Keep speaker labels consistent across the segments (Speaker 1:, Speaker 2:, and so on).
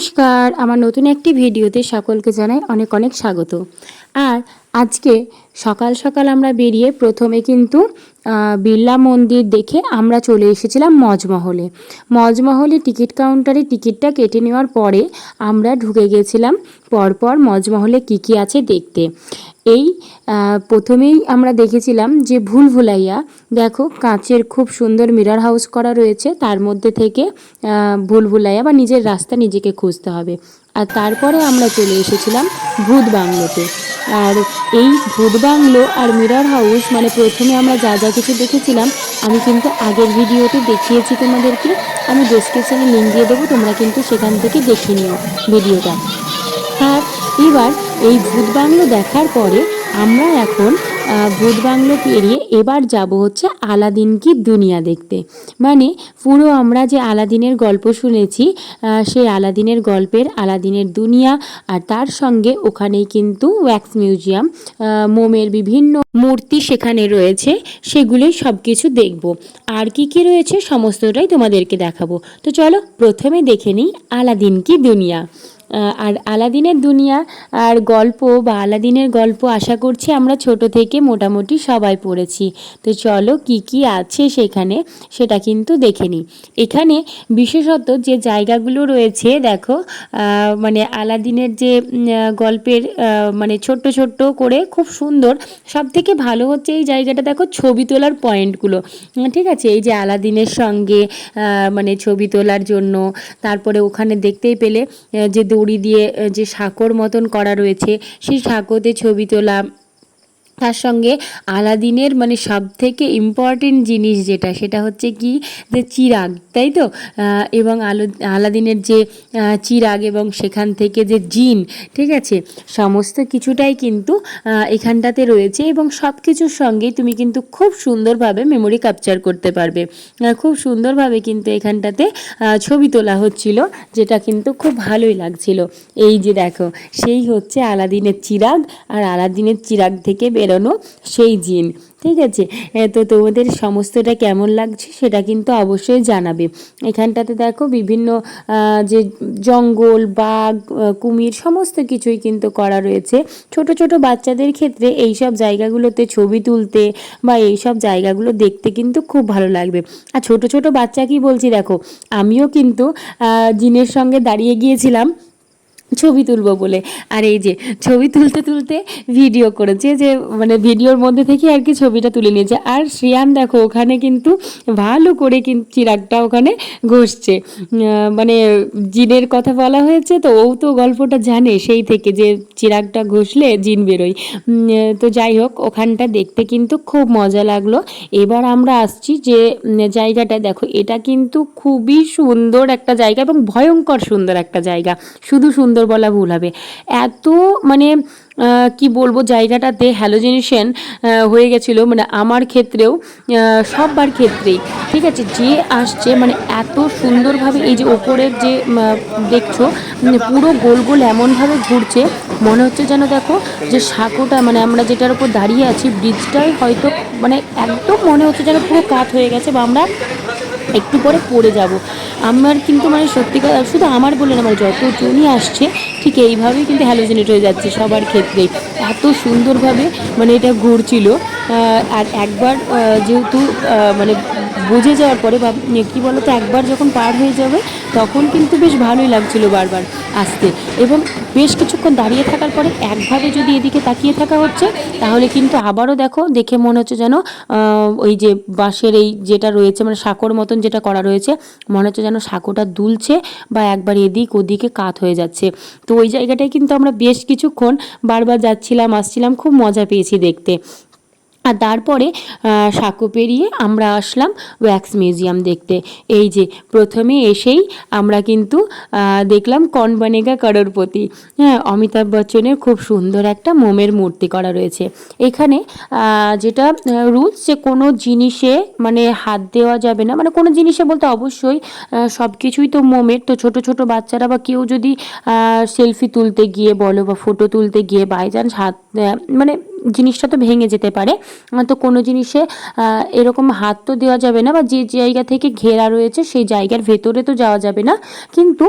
Speaker 1: নমস্কার। আমার নতুন একটি ভিডিওতে সকলকে জানাই অনেক অনেক স্বাগত। আর আজকে সকাল সকাল আমরা বেরিয়ে প্রথমে কিন্তু বিড়লা মন্দির দেখে আমরা চলে এসেছিলাম মজমহলে। মজমহলে টিকিট কাউন্টারে টিকিটটা কেটে নেওয়ার পরে আমরা ঢুকে গেছিলাম। পরপর মজমহলে কী কী আছে দেখতে। এই প্রথমেই আমরা দেখেছিলাম যে ভুল ভুলাইয়া, দেখো কাঁচের খুব সুন্দর মিরর হাউস করা রয়েছে, তার মধ্যে থেকে ভুল ভুলাইয়া বা নিজের রাস্তা নিজেকে খুঁজতে হবে। আর তারপরে আমরা চলে এসেছিলাম ভূত বাংলোতে। আর এই ভূত বাংলো আর মিরর হাউস মানে প্রথমে আমরা যা যা কিছু দেখেছিলাম, আমি কিন্তু আগের ভিডিওতে দেখিয়েছি তোমাদেরকে, আমি ডেসক্রিপশানে লিঙ্ক দিয়ে দেবো, তোমরা কিন্তু সেখান থেকে দেখে নিও ভিডিওটা। আর এবার এই ভূত বাংলো দেখার পরে আমরা এখন ভূত বাংলো পেরিয়ে এবার যাব হচ্ছে আলাদিন কি দুনিয়া দেখতে। মানে পুরো আমরা যে আলাদিনের গল্প শুনেছি সেই আলাদিনের গল্পের আলাদিনের দুনিয়া আর তার সঙ্গে ওখানেই কিন্তু ওয়্যাক্স মিউজিয়াম মোমের বিভিন্ন মূর্তি সেখানে রয়েছে সেগুলোই সব কিছু দেখব। আর কি কি রয়েছে সমস্তটাই তোমাদেরকে দেখাবো। তো চলো প্রথমে দেখে নিই আলাদিন কি দুনিয়া। আর আলাদিনের দুনিয়া আর গল্প বা আলাদিনের গল্প আশা করছি আমরা ছোট থেকে মোটামুটি সবাই পড়েছি। তো চলো কি কি আছে সেখানে সেটা কিন্তু দেখে নিই। এখানে বিশেষত যে জায়গাগুলো রয়েছে, দেখো মানে আলাদিনের যে গল্পের মানে ছোট্ট ছোট্ট করে খুব সুন্দর। সব থেকে ভালো হচ্ছে এই জায়গাটা, দেখো, ছবি তোলার পয়েন্টগুলো। ঠিক আছে? এই যে আলাদিনের সঙ্গে মানে ছবি তোলার জন্য, তারপরে ওখানে দেখতেই পেলে যে দড়ি দিয়ে যে সাঁকোর মতন করা রয়েছে সেই সাঁকোতে ছবি তোলা তার সঙ্গে আলাদিনের মানে সব থেকে ইম্পর্টেন্ট জিনিস যেটা, সেটা হচ্ছে কি? যে চিরাগ, তাই তো? এবং আলো, আলাদিনের যে চিরাগ এবং সেখান থেকে যে জিন, ঠিক আছে? সমস্ত কিছুটাই কিন্তু এখানটাতে রয়েছে এবং সব কিছুর সঙ্গেই তুমি কিন্তু খুব সুন্দরভাবে মেমোরি ক্যাপচার করতে পারবে। খুব সুন্দরভাবে কিন্তু এখানটাতে ছবি তোলা হচ্ছিল, যেটা কিন্তু খুব ভালোই লাগছিল। এই যে দেখো, সেই হচ্ছে আলাদিনের চিরাগ, আর আলাদিনের চিরাগ থেকে বেরোনো সেই জিন, ঠিক আছে? তো তোমাদের সমস্তটা কেমন লাগছে সেটা কিন্তু অবশ্যই জানাবে। এখানটাতে দেখো বিভিন্ন যে জঙ্গল, বাঘ কুমির সমস্ত কিছুই কিন্তু করা রয়েছে। ছোট ছোট বাচ্চাদের ক্ষেত্রে এই সব জায়গাগুলোতে ছবি তুলতে বা এই সব জায়গাগুলো দেখতে কিন্তু খুব ভালো লাগবে। আর ছোট ছোট বাচ্চা কি বলছি দেখো, আমিও কিন্তু জিনের সঙ্গে দাঁড়িয়ে গিয়েছিলাম। ছবি তুলবো বলে। আর এই যে ছবি তুলতে তুলতে ভিডিও করেছে যে মানে ভিডিওর মধ্যে থেকে আর কি ছবিটা তুলে নিয়েছে। আর শ্রিয়ান দেখো, ওখানে কিন্তু ভালো করে কিন্তু চিরাগটা ওখানে ঘষছে। মানে জিনের কথা বলা হয়েছে তো, ও তো গল্পটা জানে সেই থেকে যে চিরাগটা ঘষলে জিন বেরোয়। তো যাই হোক, ওখানটা দেখতে কিন্তু খুব মজা লাগল। এবার আমরা আসছি যে জায়গাটা দেখো, এটা কিন্তু খুবই সুন্দর একটা জায়গা এবং ভয়ঙ্কর সুন্দর একটা জায়গা। শুধু সুন্দর বলা ভুল হবে। এত মানে কি বলব জায়গাটাতে হ্যালোজেনেশন হয়ে গেছিল। মানে আমার ক্ষেত্রেও সববার ক্ষেত্রেই। ঠিক আছে যে আসছে মানে এত সুন্দরভাবে এই যে ওপরের যে দেখছ উম, পুরো গোল গোল এমনভাবে ঘুরছে মনে হচ্ছে যেন দেখো যে সাঁকোটা মানে আমরা যেটার উপর দাঁড়িয়ে আছি ব্রিজটাই হয়তো মানে একদম মনে হচ্ছে যেন পুরো কাত হয়ে গেছে বা আমরা একটু পরে পড়ে যাব। আমার কিন্তু মানে সত্যিকার শুধু আমার বলে না মানে যতজনই আসছে, ঠিক এইভাবেই কিন্তু হ্যালোজেনেট হয়ে যাচ্ছে সবার ক্ষেত্রেই এত সুন্দরভাবে মানে এটা ঘুরছিল। আর একবার যেহেতু মানে বুঝে যাওয়ার পরে বা কী বলতো, একবার যখন পার হয়ে যাবে, তখন কিন্তু বেশ ভালোই লাগছিল বারবার আসতে। এবং বেশ কিছুক্ষণ দাঁড়িয়ে থাকার পরে একভাবে যদি এদিকে তাকিয়ে থাকা হচ্ছে, তাহলে কিন্তু আবারও দেখো, দেখে মনে হচ্ছে যেন ওই যে বাঁশের এই যেটা রয়েছে মানে সাঁকোর মতন যেটা করা রয়েছে, মনে হচ্ছে যেন সাঁকোটা দুলছে বা একবার এদিক ওদিকে কাত হয়ে যাচ্ছে। তো ওই জায়গাটায় কিন্তু আমরা বেশ কিছুক্ষণ বারবার যাচ্ছিলাম, আসছিলাম, খুব মজা পেয়েছি দেখতে। আর তারপরে সাঁকো পেরিয়ে আমরা আসলাম ওয়্যাক্স মিউজিয়াম দেখতে। এই যে, প্রথমে এসেই আমরা কিন্তু দেখলাম কন বনেগা করোরপতি হ্যাঁ অমিতাভ বচ্চনের খুব সুন্দর একটা মোমের মূর্তি করা রয়েছে। এখানে যেটা রুলস যে কোনো জিনিসে মানে হাত দেওয়া যাবে না। মানে কোনো জিনিসে বলতে অবশ্যই সব কিছুই তো মোমের। তো ছোট ছোট বাচ্চারা বা কেউ যদি সেলফি তুলতে গিয়ে বলো বা ফটো তুলতে গিয়ে বাই চান্স হাত মানে জিনিসটা তো ভেঙে যেতে পারে। তো কোনো জিনিসে এরকম হাত তো দেওয়া যাবে না বা যে জায়গা থেকে ঘেরা রয়েছে সেই জায়গার ভেতরে তো যাওয়া যাবে না। কিন্তু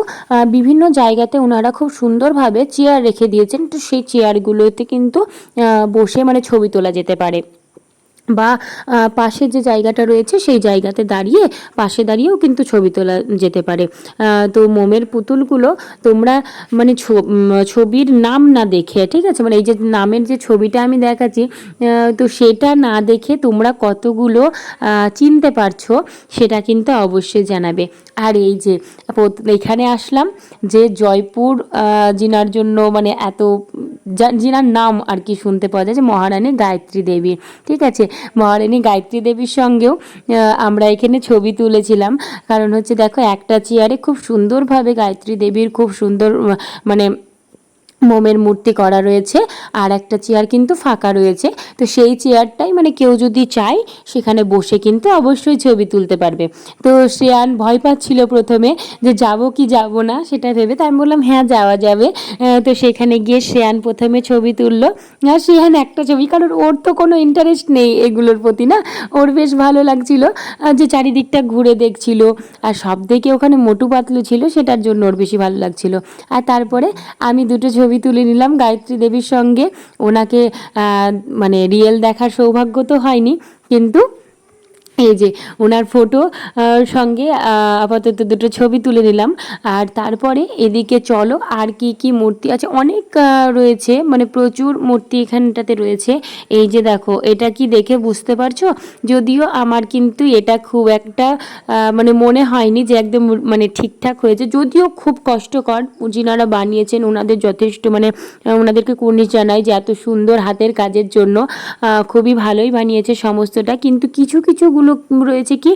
Speaker 1: বিভিন্ন জায়গাতে ওনারা খুব সুন্দরভাবে চেয়ার রেখে দিয়েছেন। তো সেই চেয়ারগুলোতে কিন্তু বসে মানে ছবি তোলা যেতে পারে। বা পাশে যে জায়গাটা রয়েছে সেই জায়গাতে দাঁড়িয়ে পাশে দাঁড়িয়েও কিন্তু ছবি তোলা যেতে পারে। তো মোমের পুতুলগুলো তোমরা মানে ছবির নাম না দেখে, ঠিক আছে? মানে এই যে নামের যে ছবিটা আমি দেখাচ্ছি তো সেটা না দেখে তোমরা কতগুলো চিনতে পারছ, সেটা কিন্তু অবশ্যই জানাবে। আর এই যে এখানে আসলাম যে জয়পুর জিনার জন্য মানে এত যা- জিনার নাম আর কি শুনতে পাওয়া যায় যে মহারানী গায়ত্রী দেবী। ঠিক আছে? মহারানী গায়ত্রী দেবীর সঙ্গেও আমরা এখানে ছবি তুলেছিলাম। কারণ হচ্ছে দেখো, একটা চেয়ারে খুব সুন্দরভাবে গায়ত্রী দেবীর খুব সুন্দর মানে মোমের মূর্তি করা রয়েছে আর একটা চেয়ার কিন্তু ফাঁকা রয়েছে। তো সেই চেয়ারটাই মানে কেউ যদি চায়, সেখানে বসে কিন্তু অবশ্যই ছবি তুলতে পারবে। তো শ্রেয়ান ভয় পাচ্ছিল প্রথমে যে যাব কি যাব না সেটা ভেবে তাই আমি বললাম হ্যাঁ যাওয়া যাবে। তো সেখানে গিয়ে শ্রেয়ান প্রথমে ছবি তুললো। আর শ্রেয়ান একটা ছবি, কারণ ওর তো কোনো ইন্টারেস্ট নেই এগুলোর প্রতি না। ওর বেশ ভালো লাগছিল যে চারিদিকটা ঘুরে দেখছিল। আর সব থেকে ওখানে মোটু পাতলু ছিল, সেটার জন্য ওর বেশি ভালো লাগছিল। আর তারপরে আমি দুটো ছবি তুলে নিলাম। গায়ত্রী দেবীর সঙ্গে। ওনাকে মানে রিয়েল দেখার সৌভাগ্য তো হয়নি। কিন্তু এই যে ওনার ফটো সঙ্গে আপাতত দুটো ছবি তুলে নিলাম। আর তারপরে এদিকে চলো, আর কি কি মূর্তি আছে? অনেক রয়েছে মানে প্রচুর মূর্তি এখানটাতে রয়েছে। এই যে দেখো, এটা কি দেখে বুঝতে পারছ? যদিও আমার কিন্তু এটা খুব একটা মানে মনে হয়নি যে একদম মানে ঠিকঠাক হয়েছে। যদিও খুব কষ্টকর, যিনারা বানিয়েছেন ওনাদের যথেষ্ট মানে ওনাদেরকে কুর্নিশ জানাই যে এত সুন্দর হাতের কাজের জন্য খুবই ভালোই বানিয়েছে সমস্তটা। কিন্তু কিছু কিছু কিছুগুলো রয়েছে কি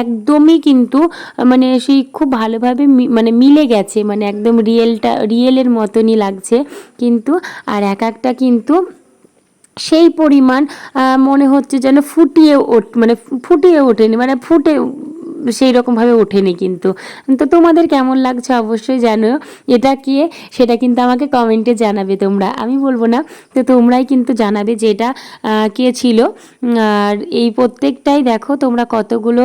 Speaker 1: একদমই কিন্তু মানে সেই খুব ভালোভাবে মানে মিলে গেছে মানে একদম রিয়েলটা, রিয়েলের মতনই লাগছে কিন্তু, আর এক একটা কিন্তু সেই পরিমাণ মনে হচ্ছে যেন ফুটিয়ে ওঠ মানে ফুটিয়ে ওঠেনি মানে ফুটে সেই রকমভাবে ওঠেনি কিন্তু। তো তোমাদের কেমন লাগছে অবশ্যই জানো এটা কি? সেটা কিন্তু আমাকে কমেন্টে জানাবে তোমরা। আমি বলব না, তো তোমরাই কিন্তু জানাবে যে এটা কে ছিল। আর এই প্রত্যেকটাই দেখো তোমরা কতগুলো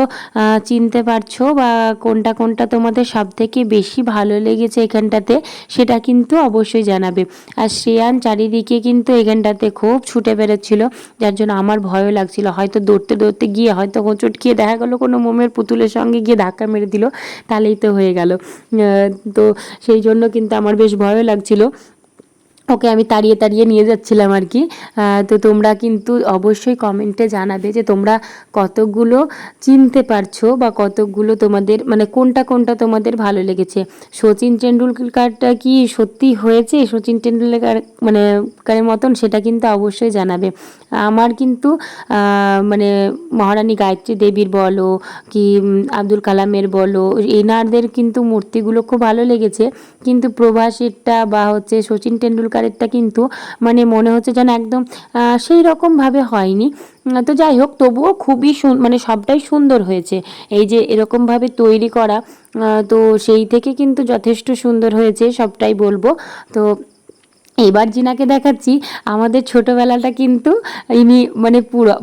Speaker 1: চিনতে পারছ বা কোনটা কোনটা তোমাদের সব থেকে বেশি ভালো লেগেছে এখানটাতে, সেটা কিন্তু অবশ্যই জানাবে। আর শ্রেয়ান চারিদিকে কিন্তু এখানটাতে খুব ছুটে বেরোচ্ছিল, যার জন্য আমার ভয়ও লাগছিল। হয়তো দৌড়তে দৌড়তে গিয়ে হয়তো হোঁচট খেয়ে দেখা গেলো কোনো মোমের পুতুলের সঙ্গে গিয়ে ধাক্কা মেরে দিল, তাহলেই তো হয়ে গেল। তো সেই জন্য কিন্তু আমার বেশ ভয়ও লাগছিল। ওকে আমি তাড়িয়ে তাড়িয়ে নিয়ে যাচ্ছিলাম আর কি। তো তোমরা কিন্তু অবশ্যই কমেন্টে জানাবে যে তোমরা কতগুলো চিনতে পারছ বা কতগুলো তোমাদের মানে কোনটা কোনটা তোমাদের ভালো লেগেছে। সচিন টেন্ডুলকারটা কি সত্যি হয়েছে? সচিন টেন্ডুলকার মানে কারের মতন সেটা কিন্তু অবশ্যই জানাবে। আমার কিন্তু মানে মহারানী গায়ত্রী দেবীর বলো কি আব্দুল কালামের বলো, এনারদের কিন্তু মূর্তিগুলো খুব ভালো লেগেছে। কিন্তু প্রভাসেরটা বা হচ্ছে সচিন টেন্ডুলকারেরটা কিন্তু মানে মনে হচ্ছে যেন একদম সেই রকমভাবে হয়নি। তো যাই হোক, তবুও খুবই মানে সবটাই সুন্দর হয়েছে। এই যে এরকমভাবে তৈরি করা তো সেই থেকে কিন্তু যথেষ্ট সুন্দর হয়েছে, সবটাই বলব। তো এবার জিনাকে দেখাচ্ছি। আমাদের ছোটোবেলাটা কিন্তু ইনি মানে পুরো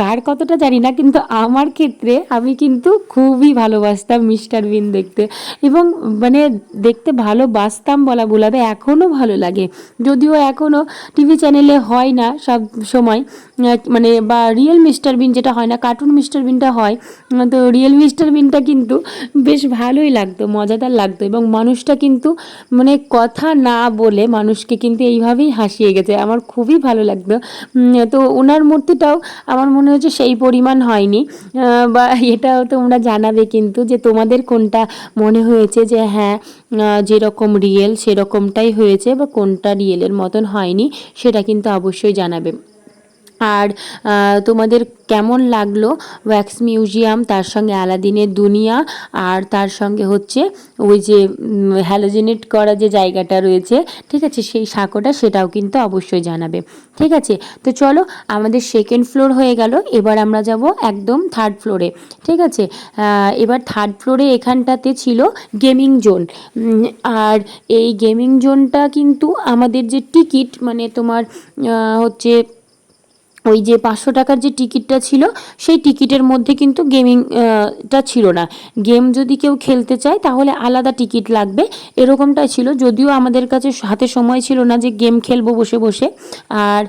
Speaker 1: কার কতটা জানি না, কিন্তু আমার ক্ষেত্রে আমি কিন্তু খুবই ভালোবাসতাম মিস্টার বিন দেখতে। এবং মানে দেখতে ভালোবাসতাম বলা ভুলাবে, এখনও ভালো লাগে। যদিও এখনও টিভি চ্যানেলে হয় না সব সময় মানে বা রিয়েল মিস্টার বিন যেটা হয় না, কার্টুন মিস্টার বিনটা হয়, তো রিয়েল মিস্টার বিনটা কিন্তু বেশ ভালোই লাগতো, মজাদার লাগতো। এবং মানুষটা কিন্তু মানে কথা না বলে মানুষকে কিন্তু এইভাবেই হাসিয়ে গেছে, আমার খুবই ভালো লাগতো। তো ওনার মূর্তিটাও আমার মনে হচ্ছে সেই পরিমাণ হয়নি। বা এটাও তোমরা জানাবে কিন্তু যে তোমাদের কোনটা মনে হয়েছে যে হ্যাঁ যেরকম রিয়েল সেরকমটাই হয়েছে বা কোনটা রিয়েলের মতন হয়নি, সেটা কিন্তু অবশ্যই জানাবে। আর তোমাদের কেমন লাগল ওয়্যাক্স মিউজিয়াম তার সঙ্গে আলাদিনের দুনিয়া আর তার সঙ্গে হচ্ছে ওই যে হ্যালোজেনেট করা যে জায়গাটা রয়েছে, ঠিক আছে, সেই সাঁকোটা সেটাও কিন্তু অবশ্যই জানাবে, ঠিক আছে? তো চলো, আমাদের সেকেন্ড ফ্লোর হয়ে গেল, এবার আমরা যাব একদম থার্ড ফ্লোরে ঠিক আছে? এবার থার্ড ফ্লোরে এখানটাতে ছিল গেমিং জোন আর এই গেমিং জোনটা কিন্তু আমাদের যে টিকিট মানে তোমার হচ্ছে ওই যে পাঁচশো টাকার যে টিকিটটা ছিল, সেই টিকিটের মধ্যে কিন্তু গেমিং টা ছিল না। গেম যদি কেউ খেলতে চায়, তাহলে আলাদা টিকিট লাগবে। এরকমটাই ছিল। যদিও আমাদের কাছে হাতে সময় ছিল না যে গেম খেলব বসে বসে। আর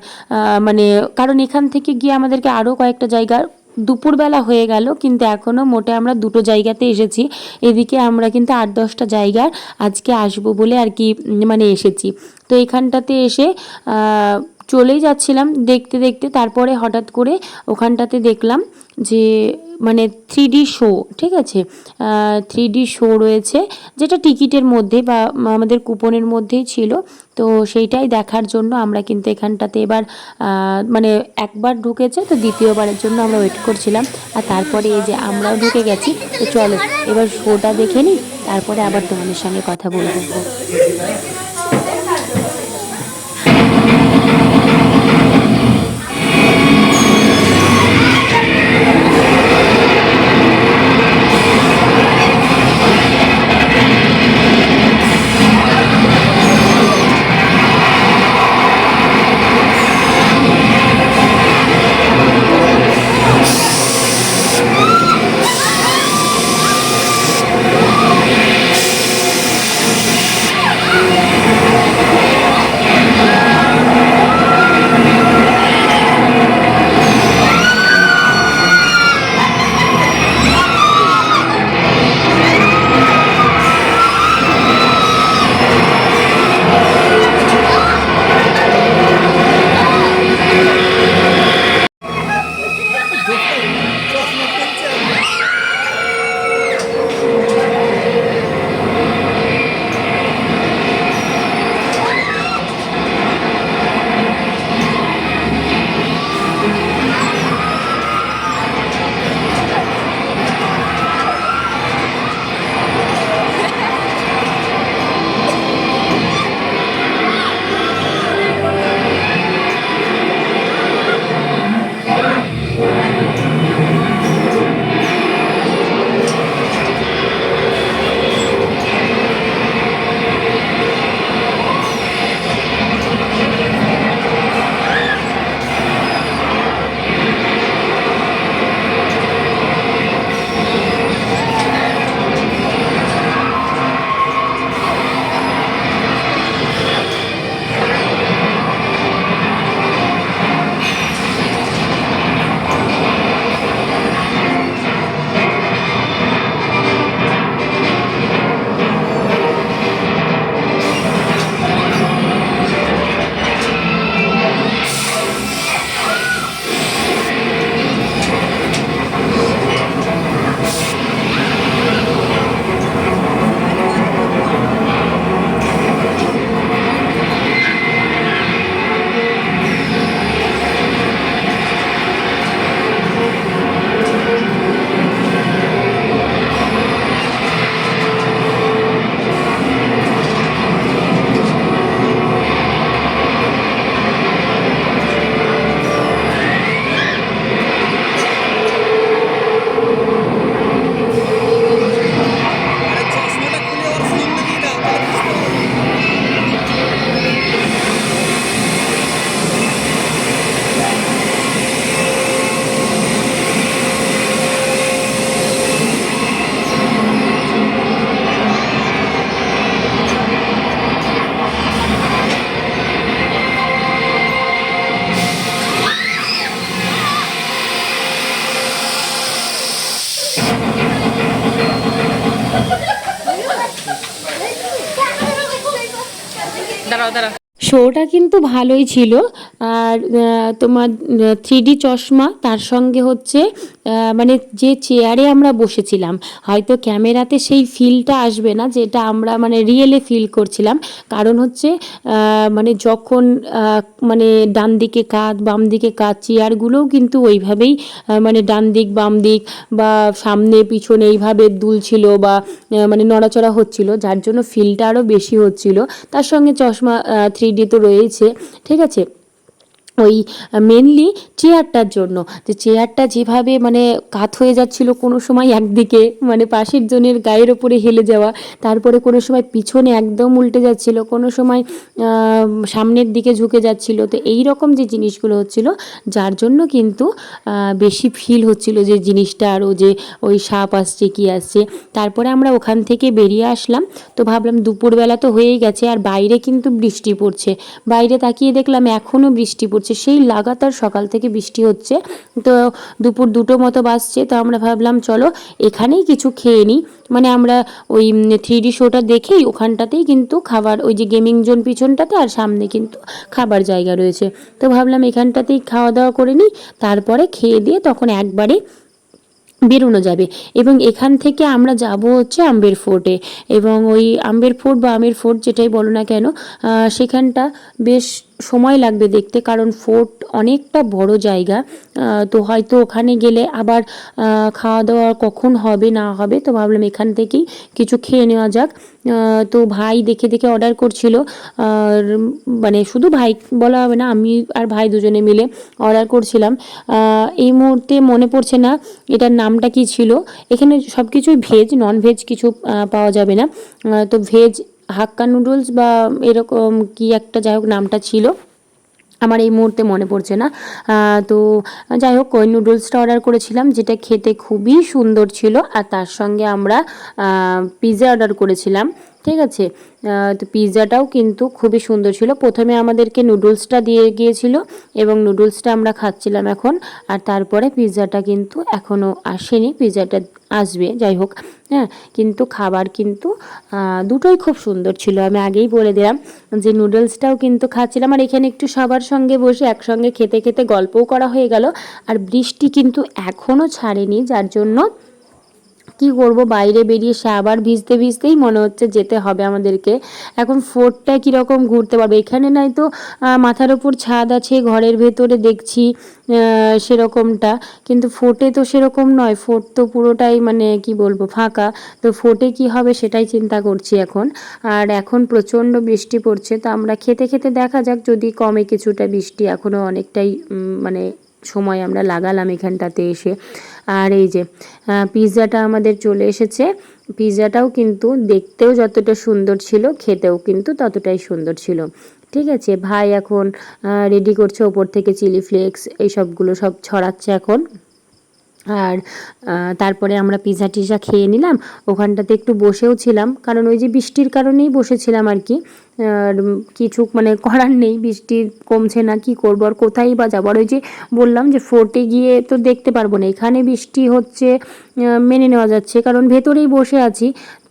Speaker 1: মানে কারণ এখান থেকে গিয়ে আমাদেরকে আরও কয়েকটা জায়গার দুপুরবেলা হয়ে গেল, কিন্তু এখনও মোটে আমরা দুটো জায়গাতে এসেছি। এদিকে আমরা কিন্তু আট দশটা জায়গার আজকে আসব বলে আর কি মানে এসেছি। তো এখানটাতে এসে চলেই যাচ্ছিলাম। দেখতে দেখতে তারপরে হঠাৎ করে ওখানটাতে দেখলাম যে মানে থ্রি শো ঠিক আছে? থ্রি শো রয়েছে, যেটা টিকিটের মধ্যে বা আমাদের কুপনের মধ্যেই ছিল। তো সেইটাই দেখার জন্য আমরা কিন্তু এখানটাতে এবার মানে একবার ঢুকেছে, তো দ্বিতীয়বারের জন্য আমরা ওয়েট করছিলাম। আর তারপরে এই যে আমরাও ঢুকে গেছি, তো চলো, এবার শোটা দেখে নিই, তারপরে আবার তোমাদের সঙ্গে কথা বলব। শোটা কিন্তু ভালোই ছিল। আর তোমার থ্রি চশমা, তার সঙ্গে হচ্ছে মানে যে চেয়ারে আমরা বসেছিলাম, হয়তো ক্যামেরাতে সেই ফিলটা আসবে না, যেটা আমরা মানে রিয়েলে ফিল করছিলাম। কারণ হচ্ছে মানে যখন মানে ডান দিকে কাত বাম দিকে কাত চেয়ারগুলোও কিন্তু ওইভাবেই মানে ডান দিক বাম দিক বা সামনে, পিছনে এইভাবে দুলছিল বা মানে নড়াচড়া হচ্ছিল, যার জন্য ফিলটা আরও বেশি হচ্ছিল। তার সঙ্গে চশমা থ্রি তো রয়েছে ঠিক আছে? ওই মেনলি চেয়ারটার জন্য। যে চেয়ারটা যেভাবে মানে কাত হয়ে যাচ্ছিল কোনো সময় একদিকে মানে পাশের জনের গায়ের ওপরে হেলে যাওয়া, তারপরে কোনো সময় পিছনে একদম উল্টে যাচ্ছিল, কোনো সময় সামনের দিকে ঝুঁকে যাচ্ছিল। তো এই রকম যে জিনিসগুলো হচ্ছিল, যার জন্য কিন্তু বেশি ফিল হচ্ছিল যে জিনিসটা আরও যে ওই সাপ আসছে, কি আসছে। তারপরে আমরা ওখান থেকে বেরিয়ে আসলাম। তো ভাবলাম দুপুরবেলা তো হয়েই গেছে, আর বাইরে কিন্তু বৃষ্টি পড়ছে। বাইরে তাকিয়ে দেখলাম এখনও বৃষ্টি পড়ছে। সেই লাগাতার সকাল থেকে বৃষ্টি হচ্ছে। তো দুপুর দুটো মতো বাসছে তো আমরা ভাবলাম, চলো এখানেই কিছু খেয়ে নিই। মানে আমরা ওই থ্রি ডি শোটা দেখেই ওখানটাতেই কিন্তু খাবার, ওই যে গেমিং জোন পিছনটাতে আর সামনে কিন্তু খাবার জায়গা রয়েছে। তো ভাবলাম এখানটাতেই খাওয়া দাওয়া করে নিই, তারপরে খেয়ে দিয়ে তখন একবারে বেরোনো যাবে। এবং এখান থেকে আমরা যাব হচ্ছে আম্বের ফোর্টে। এবং ওই আম্বের ফোর্ট বা আমের ফোর্ট যেটাই বলো না কেন সেখানটা বেশ সময় লাগবে দেখতে, কারণ ফোর্ট অনেকটা বড় জায়গা। তো হয়তো ওখানে গেলে আবার খাওয়া দাওয়া কখন হবে, না হবে, তো ভাবলাম এখান থেকেই কিছু খেয়ে নেওয়া যাক। তো ভাই দেখে দেখে অর্ডার করছিল। আর মানে শুধু ভাই বলা হবে না, আমি আর ভাই দুজনে মিলে অর্ডার করছিলাম। এই মুহূর্তে মনে পড়ছে না এটার নামটা কি ছিল। এখানে সব কিছুই ভেজ নন ভেজ কিছু পাওয়া যাবে না। তো ভেজ হাক্কা নুডলস বা এরকম কি একটা, যাই হোক নামটা ছিল। আমার এই মুহূর্তে মনে পড়ছে না। তো যাই হোক, ওই নুডলসটা অর্ডার করেছিলাম, যেটা খেতে খুবই সুন্দর ছিল। আর তার সঙ্গে আমরা পিৎজা অর্ডার করেছিলাম। ঠিক আছে? তো পিৎজাটাও কিন্তু খুবই সুন্দর ছিল। প্রথমে আমাদেরকে নুডলসটা দিয়ে গিয়েছিল এবং নুডলসটা আমরা খাচ্ছিলাম এখন। আর তারপরে পিৎজাটা কিন্তু এখনও আসেনি। পিৎজাটা আসবে, যাই হোক। হ্যাঁ কিন্তু খাবার কিন্তু দুটোই খুব সুন্দর ছিল। আমি আগেই বলে দিলাম যে নুডলসটাও কিন্তু খাচ্ছিলাম। আর এখানে একটু সবার সঙ্গে বসে একসঙ্গে খেতে খেতে গল্পও করা হয়ে গেল। আর বৃষ্টি কিন্তু এখনও ছাড়েনি, যার জন্য কি করব? বাইরে বেরিয়ে সে আবার ভিজতে ভিজতেই মনে হচ্ছে যেতে হবে আমাদেরকে। এখন ফোর্টটা কীরকম ঘুরতে পারবে? এখানে নাই তো মাথার ওপর ছাদ আছে, ঘরের ভেতরে দেখছি সেরকমটা। কিন্তু ফোর্টে তো সেরকম নয় ফোর্ট তো পুরোটাই মানে কি বলব, ফাঁকা। তো ফোর্টে কি হবে সেটাই চিন্তা করছি এখন। আর এখন প্রচণ্ড বৃষ্টি পড়ছে, তো আমরা খেতে খেতে দেখা যাক, যদি কমে কিছুটা বৃষ্টি এখনও অনেকটাই মানে সময় আমরা লাগালাম এখানটাতে এসে। আর এই যে পিৎজাটা আমাদের চলে এসেছে। পিৎজাটাও কিন্তু দেখতেও যতটা সুন্দর ছিল, খেতেও কিন্তু ততটাই সুন্দর ছিল। ঠিক আছে, ভাই এখন রেডি করছে ওপর থেকে চিলি ফ্লেক্স এইসবগুলো সব ছড়াচ্ছে এখন। আর তারপরে আমরা পিৎজা টিজা খেয়ে নিলাম। ওখানটাতে একটু বসেও ছিলাম কারণ ওই যে বৃষ্টির কারণেই বসেছিলাম আর কি। আর কিছু মানে করার নেই বৃষ্টি কমছে না কি করব আর কোথায় বা যাব? আর ওই যে বললাম যে ফোর্টে গিয়ে তো দেখতে পারব না এখানে বৃষ্টি হচ্ছে মেনে নেওয়া যাচ্ছে কারণ ভেতরেই বসে আছি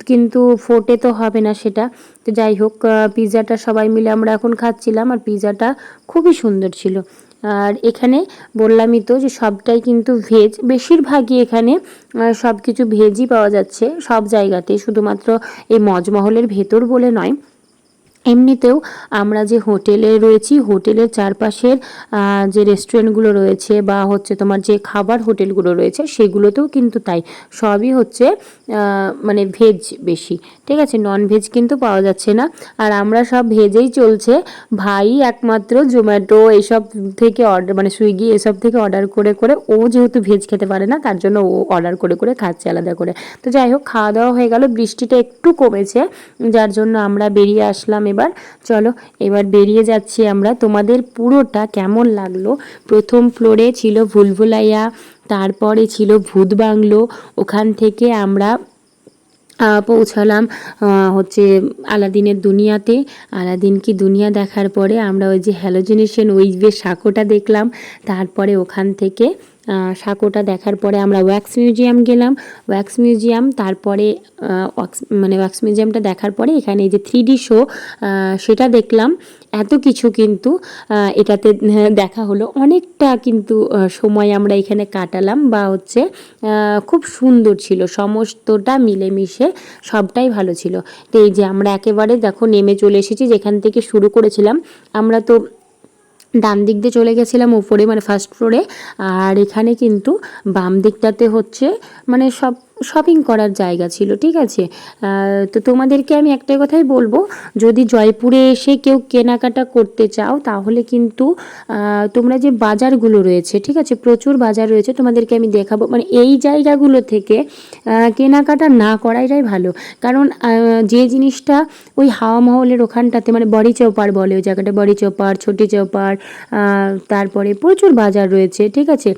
Speaker 1: কিন্তু ফোর্টে তো হবে না সেটা। তো যাই হোক আহ, পিৎজাটা সবাই মিলে আমরা এখন খাচ্ছিলাম আর পিজাটা খুবই সুন্দর ছিল। আর এখানে বললামই তো যে সবটাই কিন্তু ভেজ বেশিরভাগই এখানে সব কিছু ভেজই পাওয়া যাচ্ছে সব জায়গাতে শুধুমাত্র এই মজমহলের ভেতর বলে নয় এমনিতেও আমরা যে হোটেলে রয়েছি, হোটেলের চারপাশের যে রেস্টুরেন্টগুলো রয়েছে বা হচ্ছে তোমার যে খাবার হোটেলগুলো রয়েছে সেগুলোতেও কিন্তু তাই। সবই হচ্ছে মানে ভেজ বেশি। ঠিক আছে? নন ভেজ কিন্তু পাওয়া যাচ্ছে না। আর আমরা সব ভেজেই চলছে। ভাই একমাত্র জোম্যাটো এইসব থেকে অর্ডার মানে সুইগি এসব থেকে অর্ডার করে করে ও যেহেতু ভেজ খেতে পারে না, তার জন্য ও অর্ডার করে করে খাচ্ছে আলাদা করে। তো যাই হোক খাওয়া দাওয়া হয়ে গেল। বৃষ্টিটা একটু কমেছে, যার জন্য আমরা বেরিয়ে আসলাম এবার চলো, এবার বেরিয়ে যাচ্ছি আমরা। তোমাদের পুরোটা কেমন লাগল? প্রথম ফ্লোরে ছিল ভুলভুলাইয়া, তারপরে ছিল ভূত বাংলো ওখান থেকে আমরা পৌঁছালাম হচ্ছে আলাদিনের দুনিয়াতে। আলাদিন কি দুনিয়া দেখার পরে আমরা ওই যে হ্যালোজেনেশন ওই যে সাঁকোটা দেখলাম। তারপরে ওখান থেকে সাঁকোটা দেখার পরে আমরা ওয়্যাক্স মিউজিয়াম গেলাম। ওয়্যাক্স মিউজিয়াম, তারপরে ওয়াক্স মানে ওয়্যাক্স মিউজিয়ামটা দেখার পরে এখানে এই যে থ্রি শো সেটা দেখলাম। এত কিছু কিন্তু এটাতে দেখা হলো। অনেকটা কিন্তু সময় আমরা এখানে কাটালাম বা হচ্ছে খুব সুন্দর ছিল। সমস্তটা মিলেমিশে সবটাই ভালো ছিল। তো এই যে আমরা একেবারে দেখো নেমে চলে এসেছি, যেখান থেকে শুরু করেছিলাম। আমরা তো ডান দিক দিয়ে চলে গেছিলাম, উপরে মানে ফার্স্ট ফ্লোরে আর এখানে কিন্তু বাম দিকটাতে হচ্ছে মানে সব শপিং করার জায়গা ছিল, ঠিক আছে? তো তোমাদেরকে আমি একটাই কথাই বলব, যদি জয়পুরে এসে কেউ কেনাকাটা করতে চাও, তাহলে কিন্তু তোমরা যে বাজারগুলো রয়েছে, ঠিক আছে? প্রচুর বাজার রয়েছে, তোমাদেরকে আমি দেখাবো। মানে এই জায়গাগুলো থেকে কেনাকাটা না করাইটাই ভালো। কারণ যে জিনিসটা ওই হাওয়া মহলের ওখানটাতে মানে বড়ি চৌপার বলে ওই জায়গাটা, বড়ি চৌপার, ছোটি চৌপার তারপরে প্রচুর বাজার রয়েছে, ঠিক আছে?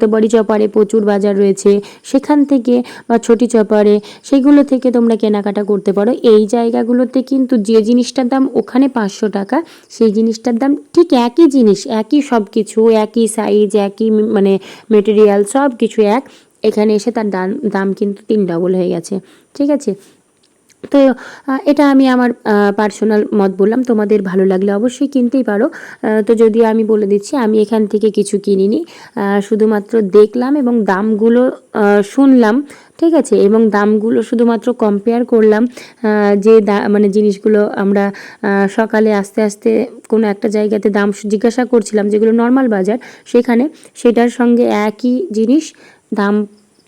Speaker 1: তো বড়ি চৌপারে প্রচুর বাজার রয়েছে। সেখান থেকে বা ছোটি চপারে, সেগুলো থেকে তোমরা কেনাকাটা করতে পারো। এই জায়গাগুলোতে কিন্তু যে জিনিসটার দাম ওখানে পাঁচশো টাকা, সেই জিনিসটার দাম ঠিক একই জিনিস, একই সব কিছু একই সাইজ একই মানে মেটেরিয়াল সব কিছু এক। এখানে এসে তার দাম দাম কিন্তু তিন ডবল হয়ে গেছে। ঠিক আছে? তো এটা আমি আমার পার্সোনাল মত বললাম। তোমাদের ভালো লাগলে অবশ্যই কিনতেই পারো। তো যদি আমি বলে দিচ্ছি, আমি এখান থেকে কিছু কিনিনি। শুধুমাত্র দেখলাম এবং দামগুলো শুনলাম, ঠিক আছে? এবং দামগুলো শুধুমাত্র কম্পেয়ার করলাম যে দা মানে জিনিসগুলো আমরা সকালে আস্তে আস্তে কোনো একটা জায়গাতে দাম জিজ্ঞাসা করছিলাম, যেগুলো নর্মাল বাজার, সেখানে সেটার সঙ্গে একই জিনিস, দাম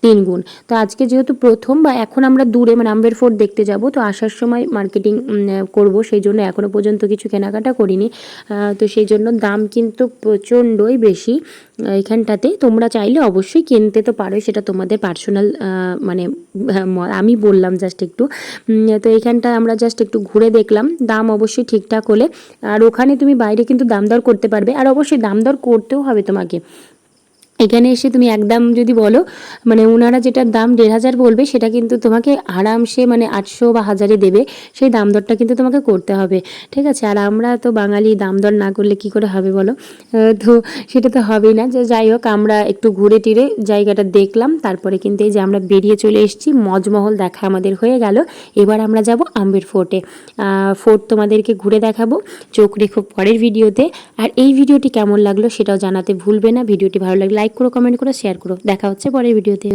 Speaker 1: তিন গুণ। তো আজকে যেহেতু প্রথম বা এখন আমরা দূরে মানে আম্বের ফোর্ট দেখতে যাব, তো আসার সময় মার্কেটিং করব, সেই জন্য এখনও পর্যন্ত কিছু কেনাকাটা করিনি। তো সেই জন্য দাম কিন্তু প্রচণ্ডই বেশি এখানটাতে। তোমরা চাইলে অবশ্যই কিনতে তো পারো, সেটা তোমাদের পার্সোনাল মানে আমি বললাম জাস্ট একটু। তো এখানটা আমরা জাস্ট একটু ঘুরে দেখলাম, দাম অবশ্যই ঠিকঠাক হলে। আর ওখানে তুমি বাইরে কিন্তু দাম দর করতে পারবে, আর অবশ্যই দাম দর করতেও হবে তোমাকে। এখানে এসে তুমি একদম যদি বলো মানে ওনারা যেটার দাম দেড় হাজার বলবে, সেটা কিন্তু তোমাকে আরামসে মানে আটশো বা হাজারে দেবে। সেই দাম দরটা কিন্তু তোমাকে করতে হবে। ঠিক আছে? আর আমরা তো বাঙালি, দাম দর না করলে কি করে হবে বলো? তো সেটা তো হবেই না। যে, যাই হোক, আমরা একটু ঘুরে টিরে জায়গাটা দেখলাম। তারপরে কিন্তু এই যে আমরা বেরিয়ে চলে এসেছি, মজমহল দেখা আমাদের হয়ে গেল। এবার আমরা যাব আম্বের ফোর্টে। ফোর্ট তোমাদেরকে ঘুরে দেখাবো। চোখ রেখো পরের ভিডিওতে। আর এই ভিডিওটি কেমন লাগল সেটাও জানাতে ভুলবে না। ভিডিওটি ভালো লাগলে লাইক করো কমেন্ট করো শেয়ার করো। দেখা হচ্ছে পরের ভিডিওতে